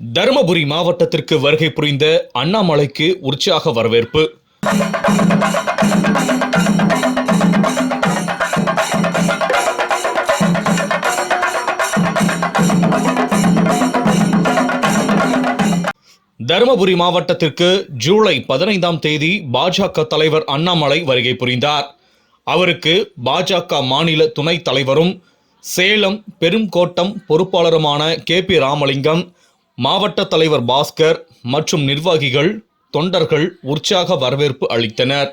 தருமபுரி மாவட்டத்திற்கு வருகை புரிந்த அண்ணாமலைக்கு உற்சாக வரவேற்பு. தருமபுரி மாவட்டத்திற்கு ஜூலை பதினைந்தாம் தேதி பாஜக தலைவர் அண்ணாமலை வருகை புரிந்தார். அவருக்கு பாஜக மாநில துணைத் தலைவரும் சேலம் பெருங்கோட்டம் பொறுப்பாளருமான கே பி ராமலிங்கம் மாவட்ட தலைவர் பாஸ்கர் மற்றும் நிர்வாகிகள் தொண்டர்கள் உற்சாக வரவேற்பு அளித்தனர்.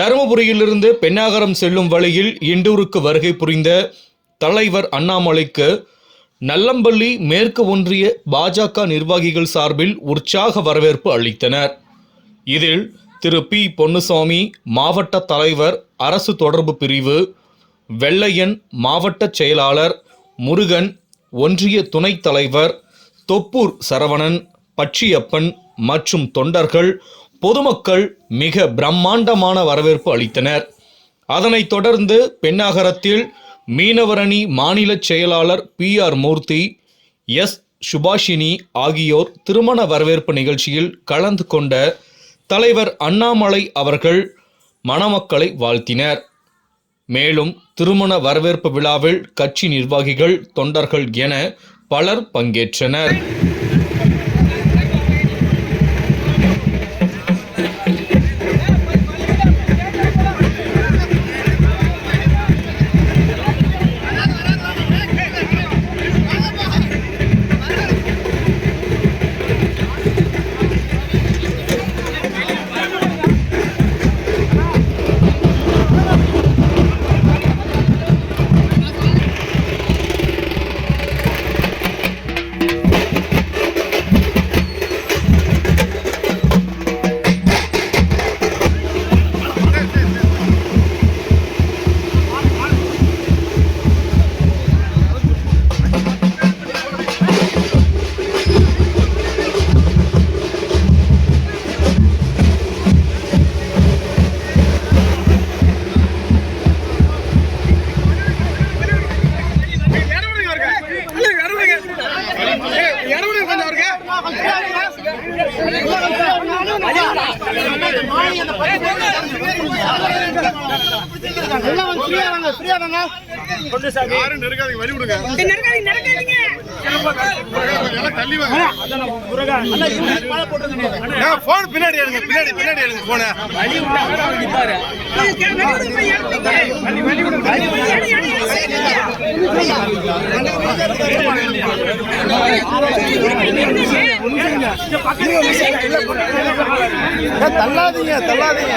தருமபுரியிலிருந்து பெண்ணாகரம் செல்லும் வழியில் இண்டூருக்கு வருகை புரிந்த தலைவர் அண்ணாமலைக்கு நல்லம்பள்ளி மேற்கு ஒன்றிய பாஜக நிர்வாகிகள் சார்பில் உற்சாக வரவேற்பு அளித்தனர். இதில் திரு பி. பொன்னுசாமி மாவட்ட தலைவர் அரசு தொடர்பு பிரிவு வெள்ளையன் மாவட்ட செயலாளர் முருகன் ஒன்றிய துணைத் தலைவர் தொப்பூர் சரவணன் பட்சியப்பன் மற்றும் தொண்டர்கள் பொதுமக்கள் மிக பிரம்மாண்டமான வரவேற்பு அளித்தனர். அதனைத் தொடர்ந்து பெண்ணாகரத்தில் மீனவரணி மாநில செயலாளர் P R Murthy S Subhashini ஆகியோர் திருமண வரவேற்பு நிகழ்ச்சியில் கலந்து கொண்ட தலைவர் அண்ணாமலை அவர்கள் மணமக்களை வாழ்த்தினர். மேலும் திருமண வரவேற்பு விழாவில் கட்சி நிர்வாகிகள் தொண்டர்கள் என பலர் பங்கேற்றனர். யாரும் நெருக்காதீங்க வழி விடுங்க. நடக்காதீங்க நடக்காதீங்க எல்லாம் தள்ளி வாங்க. நான் போன் பின்னாடி எடுங்க பின்னாடி பின்னாடி எடுங்க போன தள்ளாதீங்க தள்ளாதீங்க.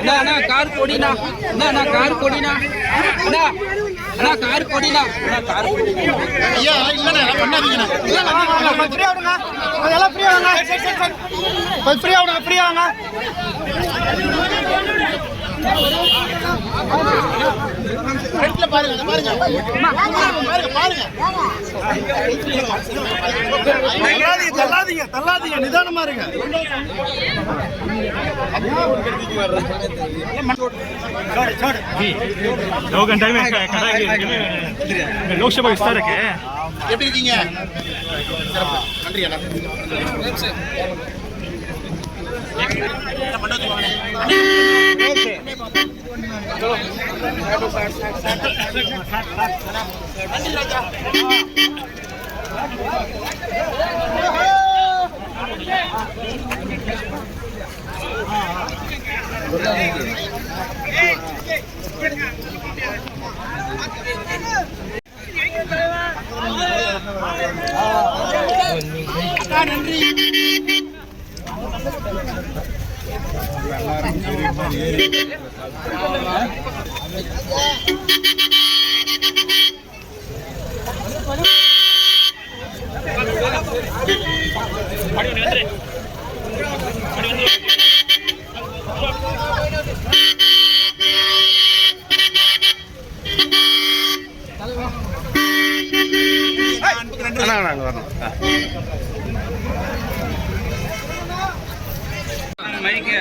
அண்ணா கார் கொடினா அண்ணா கார் கொடினா அண்ணா அண்ணா கார் கொடினா அண்ணா கார் கொடினா ஐயா இல்லண்ணா பண்ணாதீங்கண்ணா பாருங்க பாருங்க. பாருங்க பாருங்க. தள்ளாதீங்க தள்ளாதீங்க நிதானமா இருங்க. லோக்சபா விஸ்தா இருக்கு. எப்படி இருக்கீங்க? நன்றி அண்ணா. நன்றி அண்ணா நாங்க வரணும் மைக்கு